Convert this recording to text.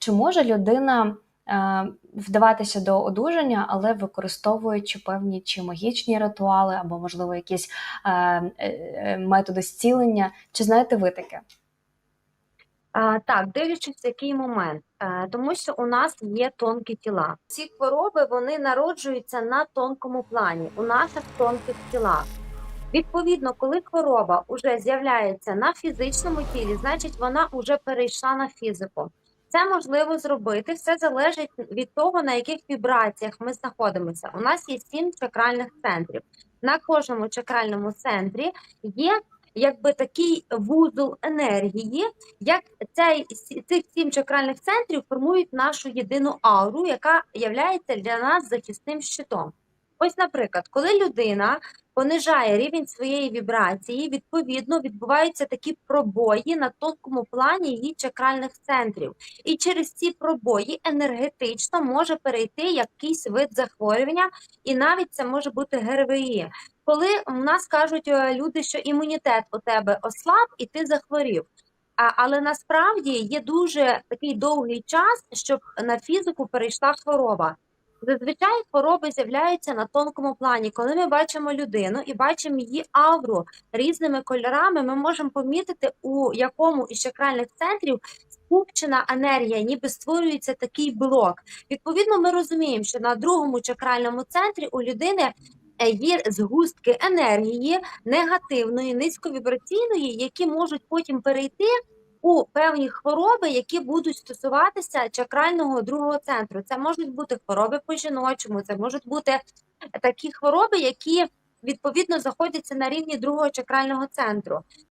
Чи може людина е, вдаватися до одужання, але використовуючи певні чи магічні ритуали, або, можливо, якісь е, е, методи зцілення? Чи знаєте ви таке? Так, дивлячись, який момент, тому що у нас є тонкі тіла. Ці хвороби вони народжуються на тонкому плані, у наших тонких тілах. Відповідно, коли хвороба вже з'являється на фізичному тілі, значить вона вже перейшла на фізику. Це можливо зробити, все залежить від того, на яких вібраціях ми знаходимося. У нас є сім чакральних центрів. На кожному чакральному центрі є якби такий вузол енергії, як цей цих сім чакральних центрів формують нашу єдину ауру, яка є для нас захисним щитом. Ось, наприклад, коли людина понижає рівень своєї вібрації, відповідно відбуваються такі пробої на тонкому плані її чакральних центрів. І через ці пробої енергетично може перейти якийсь вид захворювання, і навіть це може бути ГРВІ. Коли у нас кажуть е, люди, що імунітет у тебе ослаб і ти захворів. Але насправді є дуже такий довгий час, щоб на фізику перейшла хвороба. Зазвичай хвороби з'являються на тонкому плані. Коли ми бачимо людину і бачимо її авру різними кольорами, ми можемо помітити, у якому із чакральних центрів скупчена енергія, ніби створюється такий блок. Відповідно, ми розуміємо, що на другому чакральному центрі у людини е, є згустки енергії негативної, низьковібраційної, які можуть потім перейти у певні хвороби, які будуть стосуватися чакрального другого центру. Це можуть бути хвороби по жіночому, це можуть бути такі хвороби, які відповідно знаходяться на рівні другого чакрального центру.